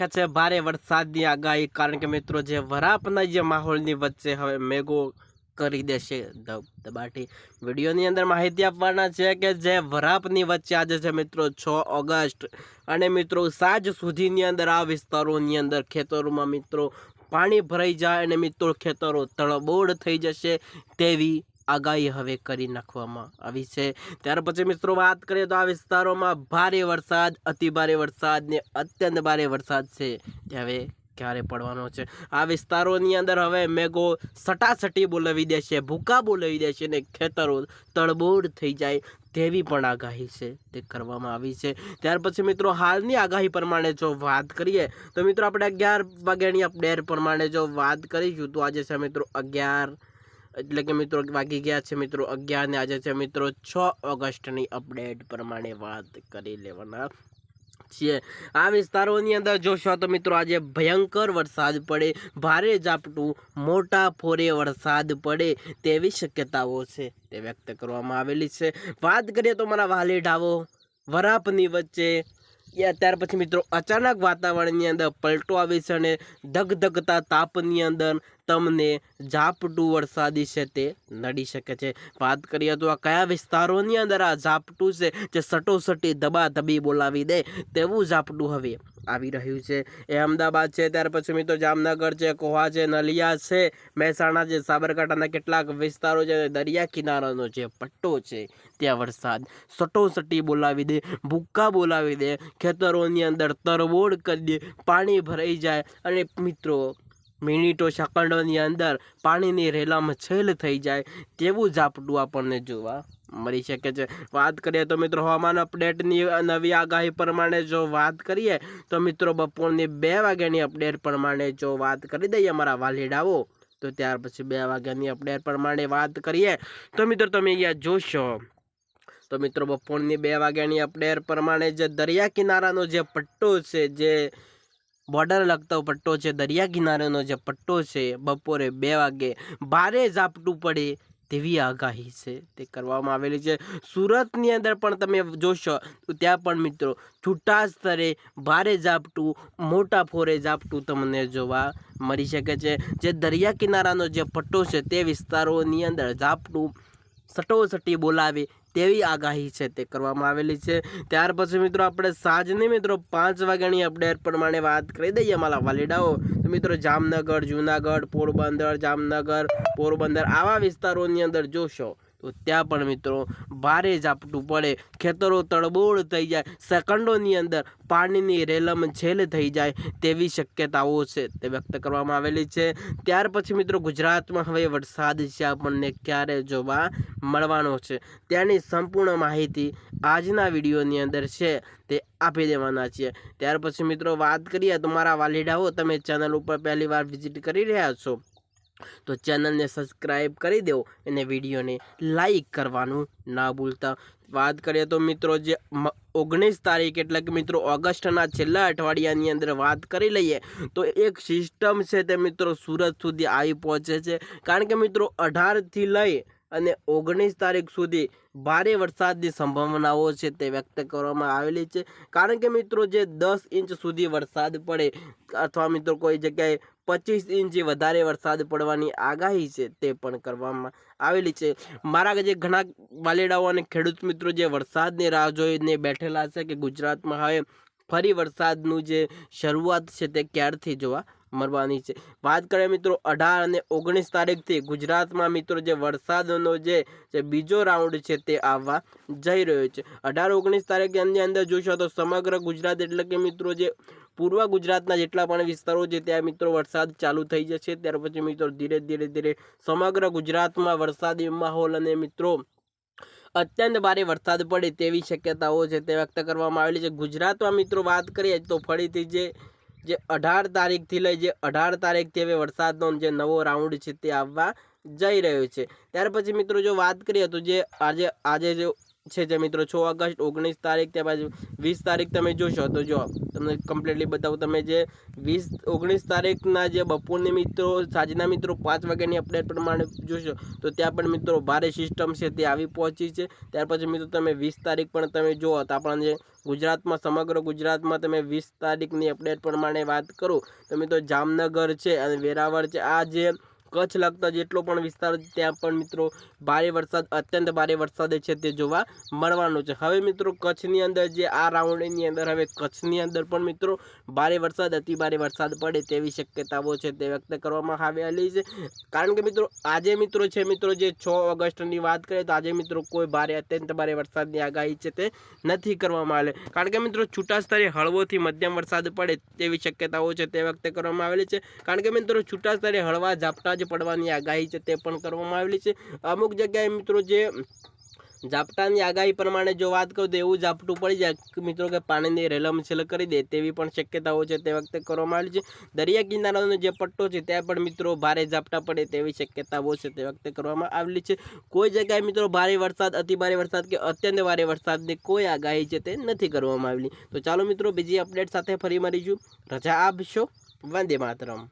રાખે છે ભારે વરસાદની આગાહી કારણ કે મિત્રો જે વરાપના જે માહોલની વચ્ચે હવે મેઘો કરી દેશે દબાટી. વિડીયોની અંદર માહિતી આપવાના છે કે જે વરાપની વચ્ચે આજે છે મિત્રો છ ઓગસ્ટ અને મિત્રો સાંજ સુધીની અંદર આ વિસ્તારોની અંદર ખેતરોમાં મિત્રો પાણી ભરાઈ જાય અને મિત્રો ખેતરો તળબોળ થઈ જશે તેવી આગાહી હવે કરી નાખવામાં આવી છે. ત્યાર પછી મિત્રો વાત કરીએ તો આ વિસ્તારોમાં ભારે વરસાદ, અતિ ભારે વરસાદ ને અત્યંત ભારે વરસાદ છે તે હવે ક્યારે પડવાનો છે. આ વિસ્તારોની અંદર હવે મેઘો સટાસટી બોલાવી દેશે ભૂકા બોલાવી દેશે ને ખેતરો તળબોળ થઈ જાય તેવી પણ આગાહી છે તે કરવામાં આવી છે. ત્યાર પછી મિત્રો હાલની આગાહી પ્રમાણે જો વાત કરીએ તો મિત્રો આપણે અગિયાર વાગ્યાની અપડેટ પ્રમાણે જો વાત કરીશું તો આજે છે મિત્રો અગિયાર એટલે કે મિત્રો વાગી ગયા છે મિત્રો અગિયાર ને આજે છે મિત્રો છ ઓગસ્ટની અપડેટ પ્રમાણે વાત કરી લેવાના છીએ. આ વિસ્તારોની અંદર જોશો તો મિત્રો આજે ભયંકર વરસાદ પડે, ભારે ઝાપટું, મોટા ફોરે વરસાદ પડે તેવી શક્યતાઓ છે તે વ્યક્ત કરવામાં આવેલી છે. વાત કરીએ તો મારા વાલી ઢાવો વરાપની વચ્ચે યા ત્યાર પછી મિત્રો અચાનક વાતાવરણની અંદર પલટો આવે છે અને ધગધગતા તાપની અંદર તમને ઝાપટું વરસાદી છે તે નડી શકે છે. વાત કરીએ તો આ કયા વિસ્તારોની અંદર આ ઝાપટું છે જે સટોસટી ધબાધબી બોલાવી દે તેવું ઝાપટું હવે આવી રહ્યું છે. એ અમદાવાદ છે, ત્યાર પછી મિત્રો જામનગર છે કોહા છે, નલિયા છે, મહેસાણા છે, સાબરકાંઠાના કેટલાક વિસ્તારો છે, દરિયા કિનારાનો જે પટ્ટો છે, ત્યાં વરસાદ. સટોસટી બોલાવી દે, ભૂક્કા બોલાવી દે, ખેતરોની અંદર તરબોળ કરી દે, પાણી ભરાઈ જાય અને મિત્રો મિનિટો સેકન્ડોની અંદર પાણીની રેલામાં છેલ થઈ જાય તેવું ઝાપટું આપણને જોવા મળી શકે છે. વાત કરીએ તો મિત્રો હવામાન અપડેટની નવી આગાહી પ્રમાણે જો વાત કરીએ તો મિત્રો બપોરની બે વાગ્યાની અપડેટ પ્રમાણે જો વાત કરી દઈએ અમારા વાલીડાઓ, તો ત્યાર પછી બે વાગ્યાની અપડેટ પ્રમાણે વાત કરીએ તો મિત્રો તમે અહીંયા જોશો. તો મિત્રો બપોરની બે વાગ્યાની અપડેટ પ્રમાણે જે દરિયા કિનારાનો જે પટ્ટો છે, જે બોર્ડર લગતો પટ્ટો છે, દરિયા કિનારેનો જે પટ્ટો છે, બપોરે બે વાગે ભારે ઝાપટું પડે તેવી આગાહી છે. તે કરવામાં આવેલી છે. સુરતની અંદર પણ તમે જોશો, તો ત્યાં પણ મિત્રો છૂટા સ્તરે ભારે ઝાપટું, મોટા ફોરે ઝાપટું તમને જોવા મળી શકે છે. જે દરિયા કિનારાનો જે પટ્ટો છે, તે વિસ્તારોની અંદર ઝાપટું સટોસટી બોલાવે તેવી આગાહી છે તે કરવામાં આવેલી છે. ત્યાર પછી મિત્રો આપણે સાંજની મિત્રો પાંચ વાગ્યાની અપડેટ પ્રમાણે વાત કરી દઈએ મારા વાલીડાઓ. તો મિત્રો જામનગર, જુનાગઢ, પોરબંદર, જામનગર, પોરબંદર આવા વિસ્તારોની અંદર જોશો. તો ત્યાં પણ મિત્રો ભારે ઝાપટું પડે. ખેતરો તળબોળ થઈ જાય. સેકન્ડોની અંદર પાણીની રેલમ છેલ થઈ જાય તેવી શક્યતાઓ છે. તે વ્યક્ત કરવામાં આવેલી છે. ત્યાર પછી મિત્રો ગુજરાતમાં હવે વરસાદ છે. આપણને ક્યારે જોવા મળવાનો છે? ત્યાંની સંપૂર્ણ માહિતી આજના વિડીયોની અંદર છે. તે આપી દેવાના છીએ ત્યાર પછી મિત્રો વાત કરીએ તો મારા વાલીડાઓ તમે ચેનલ ઉપર પહેલી વાર વિઝિટ કરી રહ્યા છો. તો ચેનલને સબસ્ક્રાઈબ કરી દેવો અને વિડીયોને લાઈક કરવાનું ના ભૂલતા. વાત કરીએ તો મિત્રો જે ઓગણીસ તારીખ એટલે કે મિત્રો ઓગસ્ટના છેલ્લા અઠવાડિયાની અંદર વાત કરી લઈએ, તો એક સિસ્ટમ છે તે મિત્રો સુરત સુધી આવી પહોંચે છે. કારણ કે મિત્રો અઢારથી લઈ અને ઓગણીસ તારીખ સુધી ભારે વરસાદની સંભાવનાઓ છે તે વ્યક્ત કરવામાં આવેલી છે. કારણ કે મિત્રો જે દસ ઇંચ સુધી વરસાદ પડે અથવા મિત્રો કોઈ જગ્યાએ પચીસ ઇંચ વધારે વરસાદ પડવાની આગાહી છે તે પણ કરવામાં આવેલી છે. મારા જે ઘણા વાલેડાઓ અને ખેડૂત મિત્રો જે વરસાદની રાહ જોઈને બેઠેલા છે કે ગુજરાતમાં હવે ફરી વરસાદનું જે શરૂઆત છે તે ક્યારથી જોવા મળવાની છે. વાત કરીએ મિત્રો, અઢાર અને ઓગણીસ તારીખથી ગુજરાતમાં મિત્રો જે વરસાદનો જે બીજો રાઉન્ડ છે તે આવવા જઈ રહ્યો છે. અઢાર ઓગણીસ તારીખની અંદર જોશો તો સમગ્ર ગુજરાત એટલે કે મિત્રો જે પૂર્વ ગુજરાતના જેટલા પણ વિસ્તારો છે ત્યાં મિત્રો વરસાદ ચાલુ થઈ જશે. ત્યાર પછી મિત્રો ધીરે ધીરે ધીરે સમગ્ર ગુજરાતમાં વરસાદી માહોલ અને મિત્રો અત્યંત ભારે વરસાદ પડે તેવી શક્યતાઓ છે તે વ્યક્ત કરવામાં આવેલી છે. ગુજરાતમાં મિત્રો વાત કરીએ તો ફરીથી જે જે અઢાર તારીખથી લઈ જે અઢાર તારીખથી હવે વરસાદનો જે નવો રાઉન્ડ છે તે આવવા જઈ રહ્યો છે. ત્યાર પછી મિત્રો જો વાત કરીએ તો જે આજે આજે જો છે જે મિત્રો છ ઓગસ્ટ ઓગણીસ તારીખ ત્યારબાદ વીસ તારીખ તમે જોશો તો જો તમને કમ્પ્લીટલી બતાવું તમે જે વીસ ઓગણીસ તારીખના જે બપોરની મિત્રો સાંજના મિત્રો પાંચ વાગ્યાની અપડેટ પ્રમાણે જોશો તો ત્યાં પણ મિત્રો ભારે સિસ્ટમ છે તે આવી પહોંચી છે. ત્યાર પછી મિત્રો તમે વીસ તારીખ પણ તમે જુઓ તો આપણા જે ગુજરાતમાં સમગ્ર ગુજરાતમાં તમે વીસ તારીખની અપડેટ પ્રમાણે વાત કરો તો મિત્રો જામનગર છે અને વેરાવળ છે. આ જે કચ્છ લગતા જેટલો પણ વિસ્તાર ત્યાં પણ મિત્રો ભારે વરસાદ, અત્યંત ભારે વરસાદ છે તે જોવા મળવાનો છે. હવે મિત્રો કચ્છની અંદર જે આ રાઉન્ડની અંદર, હવે કચ્છની અંદર પણ મિત્રો ભારે વરસાદ, અતિ ભારે વરસાદ પડે તેવી શક્યતાઓ છે તે વ્યક્ત કરવામાં આવેલી છે. કારણ કે મિત્રો આજે મિત્રો છે, મિત્રો જે છ ઓગસ્ટની વાત કરીએ તો આજે મિત્રો કોઈ ભારે, અત્યંત ભારે વરસાદની આગાહી છે તે નથી કરવામાં આવેલી. કારણ કે મિત્રો છૂટા સ્તરે હળવોથી મધ્યમ વરસાદ પડે તેવી શક્યતાઓ છે તે વ્યક્ત કરવામાં આવેલી છે. કારણ કે મિત્રો છૂટા સ્તરે હળવા ઝાપટા જ પડવાની આગાહી છે તે પણ કરવામાં આવેલી છે. અમુક જગ્યાએ મિત્રો જે ઝાપટાની આગાહી પ્રમાણે જો વાત કરું તો એવું ઝાપટું પડી જાય મિત્રો કે પાણીની રેલમછેલ કરી દે તેવી પણ શક્યતાઓ છે તે વખતે કરવામાં આવેલી છે. દરિયા કિનારાનો જે પટ્ટો છે ત્યાં પણ મિત્રો ભારે ઝાપટા પડે તેવી શક્યતાઓ છે તે વખતે કરવામાં આવેલી છે. કોઈ જગ્યાએ મિત્રો ભારે વરસાદ, અતિ ભારે વરસાદ કે અત્યંત ભારે વરસાદની કોઈ આગાહી છે તે નથી કરવામાં આવેલી. તો ચાલો મિત્રો બીજી અપડેટ સાથે ફરી મળીશું. રજા આપશો. વંદે માતરમ.